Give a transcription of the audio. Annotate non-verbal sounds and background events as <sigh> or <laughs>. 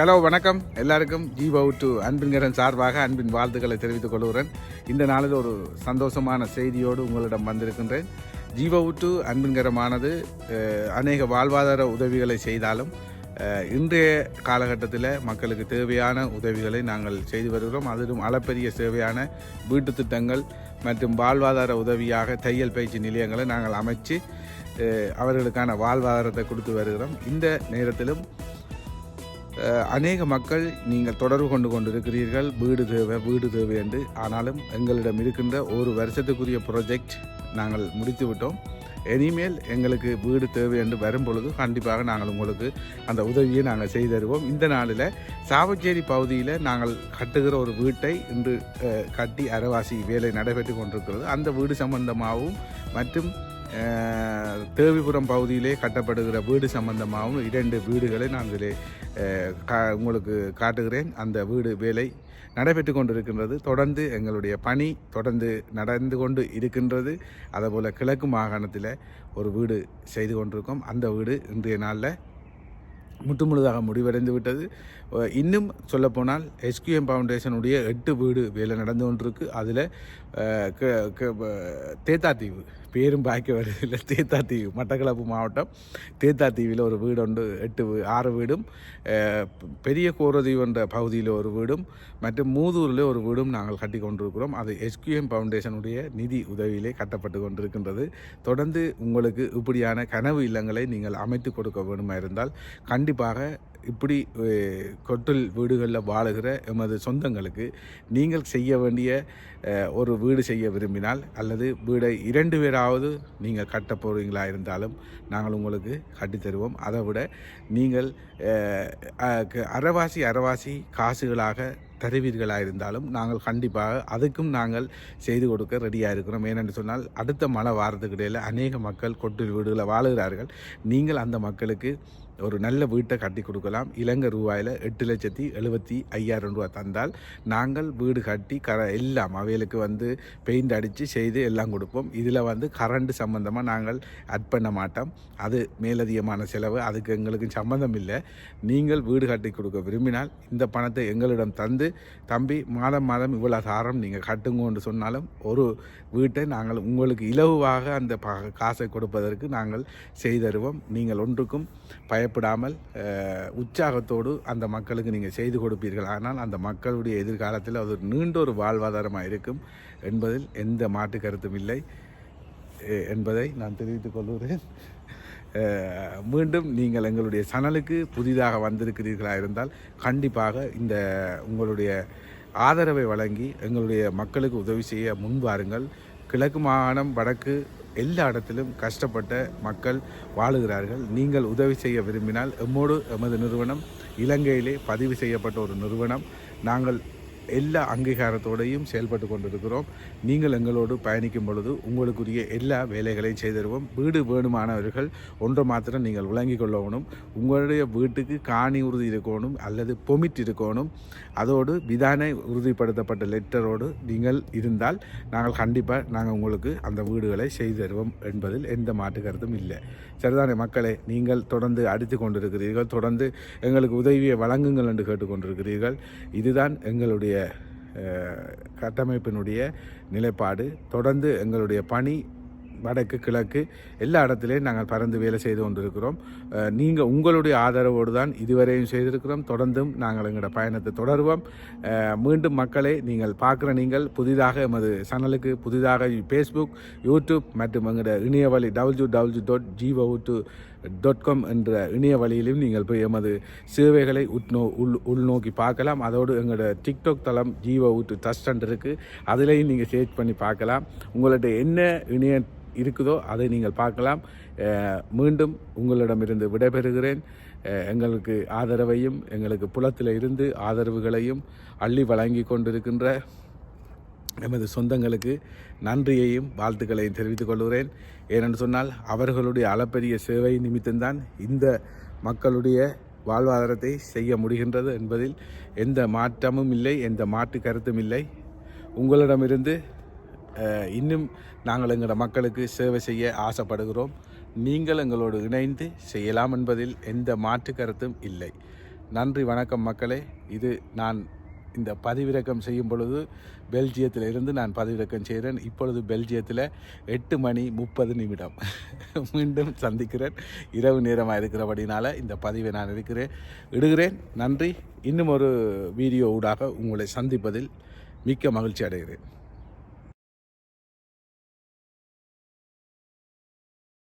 Hello வணக்கம். எல்லாருக்கும் ஜீவவு to அன்பின்கரன் சார்பாக அன்பின் வாழ்த்துக்களை தெரிவித்துக் கொள்கிறேன். இந்த நாளில் ஒரு சந்தோஷமான செய்தியோடு உங்களிடம் வந்திருக்கின்றேன். ஜீவவு டு அன்பின்கரமானது அநேக வாழ்வாதார உதவிகளை செய்தாலும் இன்றைய காலகட்டத்தில் மக்களுக்கு தேவையான உதவிகளை நாங்கள் செய்து வருகிறோம். அதிலும் அளப்பரிய சேவையான வீட்டு திட்டங்கள் மற்றும் வாழ்வாதார உதவியாக தையல் பயிற்சி நிலையங்களை நாங்கள் அமைச்சு அவர்களுக்கான வாழ்வாதாரத்தை கொடுத்து வருகிறோம். இந்த நேரத்திலும் அநேக மக்கள் நீங்கள் தொடர்பு கொண்டு கொண்டிருக்கிறீர்கள். வீடு தேவை வீடு தேவை என்று. ஆனாலும் எங்களிடம் இருக்கின்ற ஒரு வருஷத்துக்குரிய ப்ராஜெக்ட் நாங்கள் முடித்து விட்டோம். இனிமேல் எங்களுக்கு வீடு தேவை என்று வரும் பொழுது கண்டிப்பாக நாங்கள் உங்களுக்கு அந்த உதவியை நாங்கள் செய்து தருவோம். இந்த நாளில் சாவச்சேரி பகுதியில் நாங்கள் கட்டுகிற ஒரு வீட்டை இன்று கட்டி அரவாசி வேலை நடைபெற்று கொண்டிருக்கிறது. அந்த வீடு சம்பந்தமாகவும் மற்றும் தேவிபுரம் பகுதியிலே கட்டப்படுகிற வீடு சம்பந்தமாகவும் இரண்டு வீடுகளை நான் இதிலே கா- உங்களுக்கு காட்டுகிறேன். அந்த வீடு வேலை நடைபெற்று கொண்டிருக்கின்றது. தொடர்ந்து எங்களுடைய பணி தொடர்ந்து நடந்து கொண்டு இருக்கின்றது. அதேபோல் கிழக்கு மாகாணத்தில் ஒரு வீடு செய்து கொண்டிருக்கோம். அந்த வீடு இன்றைய நாளில் முற்றுமுழுதாக முடிவடைந்து விட்டது. இன்னும் சொல்லப்போனால் எஸ்கியூஎம் ஃபவுண்டேஷனுடைய எட்டு வீடு வேலை நடந்து கொண்டிருக்கு. அதில் தேத்தாத்தீவு பேரும் பாய்க்க வருதில்லை தேத்தாத்தீவு மட்டக்களப்பு மாவட்டம் தேத்தாத்தீவில் ஒரு வீடு உண்டு எட்டு வீ- ஆறு வீடும் பெரிய கோரதீவு என்ற பகுதியில் ஒரு வீடும் மற்றும் மூதூரில் ஒரு வீடும் நாங்கள் கட்டி கொண்டிருக்கிறோம். அது எஸ்கியூஎம் ஃபவுண்டேஷனுடைய நிதி உதவியிலே கட்டப்பட்டு கொண்டிருக்கின்றது. தொடர்ந்து உங்களுக்கு இப்படியான கனவு இல்லங்களை நீங்கள் அமைத்து கொடுக்க வேண்டுமா இருந்தால் கண்டி கண்டிப்பாக இப்படி கொட்டில் வீடுகளில் வாழுகிற எமது சொந்தங்களுக்கு நீங்கள் செய்ய வேண்டிய ஒரு வீடு செய்ய விரும்பினால் அல்லது வீடை இரண்டு பேராவது நீங்கள் கட்ட போகிறீங்களா இருந்தாலும் நாங்கள் உங்களுக்கு கட்டித்தருவோம் அதை விட நீங்கள் அறவாசி அறவாசி க- காசுகளாக தருவீர்களாக இருந்தாலும் நாங்கள் கண்டிப்பாக அதுக்கும் நாங்கள் செய்து கொடுக்க ரெடியாக இருக்கிறோம். ஏனென்று சொன்னால் அடுத்த மழை வாரத்துக்கு இடையில் அநேக மக்கள் கொட்டில் வீடுகளை வாழுகிறார்கள். நீங்கள் அந்த மக்களுக்கு ஒரு நல்ல வீட்டை கட்டி கொடுக்கலாம். இலங்கை ரூபாயில் எட்டு லட்சத்தி எழுபத்தி ஐயாயிரம் ரூபா தந்தால் நாங்கள் வீடு கட்டி கர எல்லாம் அவைகளுக்கு வந்து பெயிண்ட் அடித்து செய்து எல்லாம் கொடுப்போம். இதில் வந்து கரண்ட் சம்மந்தமாக நாங்கள் அட் பண்ண மாட்டோம். அது மேலதிகமான செலவு. அதுக்கு எங்களுக்கு சம்மந்தம் இல்லை. நீங்கள் வீடு கட்டி கொடுக்க விரும்பினால் இந்த பணத்தை எங்களிடம் தந்து தம்பி மாதம் மாதம் இவ்வளோ சாரம் நீங்கள் கட்டுங்கன்னு சொன்னாலும் ஒரு வீட்டை நாங்கள் உங்களுக்கு இலவாக அந்த ப- காசை கொடுப்பதற்கு நாங்கள் செய்தருவோம். நீங்கள் ஒன்றுக்கும் பய பயப்படாமல் உற்சாகத்தோடு அந்த மக்களுக்கு நீங்கள் செய்து கொடுப்பீர்கள். ஆனால் அந்த மக்களுடைய எதிர்காலத்தில் அது ஒரு நீண்ட ஒரு வாழ்வாதாரமாக இருக்கும் என்பதில் எந்த மாற்று கருத்தும் இல்லை. என்பதை நான் தெரிவித்துக் கொள்கிறேன். மீண்டும் நீங்கள் எங்களுடைய சனலுக்கு புதிதாக வந்திருக்கிறீர்களா இருந்தால் கண்டிப்பாக இந்த உங்களுடைய ஆதரவை வழங்கி எங்களுடைய மக்களுக்கு உதவி செய்ய முன்வாருங்கள். கிழக்கு மாகாணம் வடக்கு எல்லா இடத்திலும் கஷ்டப்பட்ட மக்கள் வாழுகிறார்கள். நீங்கள் உதவி செய்ய விரும்பினால் எம்மோடு எமது நிறுவனம் இலங்கையிலே பதிவு செய்யப்பட்ட ஒரு நிறுவனம். நாங்கள் எல்லா அங்கீகாரத்தோடையும் செயல்பட்டு கொண்டிருக்கிறோம். நீங்கள் எங்களோடு பயணிக்கும் பொழுது உங்களுக்குரிய எல்லா வேலைகளையும் செய்திருவோம். வீடு வேணுமானவர்கள் ஒன்றை மாத்திரம் நீங்கள் விளங்கிக் கொள்ளணும். உங்களுடைய வீட்டுக்கு காணி உறுதி இருக்கணும் அல்லது பொமிட் இருக்கணும். அதோடு விதானை உறுதிப்படுத்தப்பட்ட லெட்டரோடு நீங்கள் இருந்தால் நாங்கள் கண்டிப்பாக நாங்கள் உங்களுக்கு அந்த வீடுகளை செய்து தருவோம் என்பதில் எந்த மாற்று கருத்தும் இல்லை. சரிதானே மக்களே? நீங்கள் தொடர்ந்து அடித்து கொண்டிருக்கிறீர்கள். தொடர்ந்து எங்களுக்கு உதவியை வழங்குங்கள் என்று கேட்டுக்கொண்டிருக்கிறீர்கள். இதுதான் எங்களுடைய எங்களுடைய கட்டமைப்பினுடைய நிலைப்பாடு தொடர்ந்து எங்களுடைய பணி வடக்கு கிழக்கு எல்லா இடத்துலையும் நாங்கள் பறந்து வேலை செய்து கொண்டிருக்கிறோம். நீங்கள் உங்களுடைய ஆதரவோடு தான் இதுவரையும் செய்திருக்கிறோம். தொடர்ந்தும் நாங்கள் எங்களோட பயணத்தை தொடருவோம். மீண்டும் மக்களை நீங்கள் பார்க்குற நீங்கள் புதிதாக எமது சேனலுக்கு புதிதாக ஃபேஸ்புக் யூடியூப் மற்றும் எங்களோட இணையவழி W W dot GO two dot com என்ற இணைய வழியிலும் நீங்கள் போய் எமது சேவைகளை உட்நோ உள் உள்நோக்கி பார்க்கலாம். அதோடு எங்களோட டிக்டாக் தளம் ஜீவோ டஸ்ட் ட்ரஸ்ட் இருக்குது அதிலையும் நீங்கள் சேர்ச் பண்ணி பார்க்கலாம். உங்கள்ட்ட என்ன இணைய இருக்குதோ அதை நீங்கள் பார்க்கலாம். மீண்டும் உங்களிடமிருந்து விடைபெறுகிறேன். எங்களுக்கு ஆதரவையும் எங்களுக்கு புலத்தில் இருந்து ஆதரவுகளையும் அள்ளி வழங்கி கொண்டிருக்கின்ற எமது சொந்தங்களுக்கு நன்றியையும் வாழ்த்துக்களையும் தெரிவித்துக் கொள்கிறேன். ஏனென்று சொன்னால் அவர்களுடைய அளப்பரிய சேவை நிமித்தம்தான் இந்த மக்களுடைய வாழ்வாதாரத்தை செய்ய முடிகின்றது என்பதில் எந்த மாற்றமும் இல்லை எந்த மாற்று கருத்தும் இல்லை. உங்களிடமிருந்து இன்னும் நாங்கள் எங்களோட மக்களுக்கு சேவை செய்ய ஆசைப்படுகிறோம். நீங்கள் எங்களோடு இணைந்து செய்யலாம் என்பதில் எந்த மாற்று கருத்தும் இல்லை. நன்றி வணக்கம் மக்களே. இது நான் இந்த பதிவிறக்கம் செய்யும் பொழுது பெல்ஜியத்தில் இருந்து நான் பதிவிறக்கம் செய்கிறேன். இப்பொழுது பெல்ஜியத்தில் எட்டு மணி முப்பது நிமிடம். <laughs> மீண்டும் சந்திக்கிறேன். இரவு நேரமாக இருக்கிறபடினால் இந்த பதிவை நான் இருக்கிறேன் இடுகிறேன் நன்றி. இன்னும் ஒரு வீடியோ ஊடாக உங்களை சந்திப்பதில் மிக்க மகிழ்ச்சி அடைகிறேன்.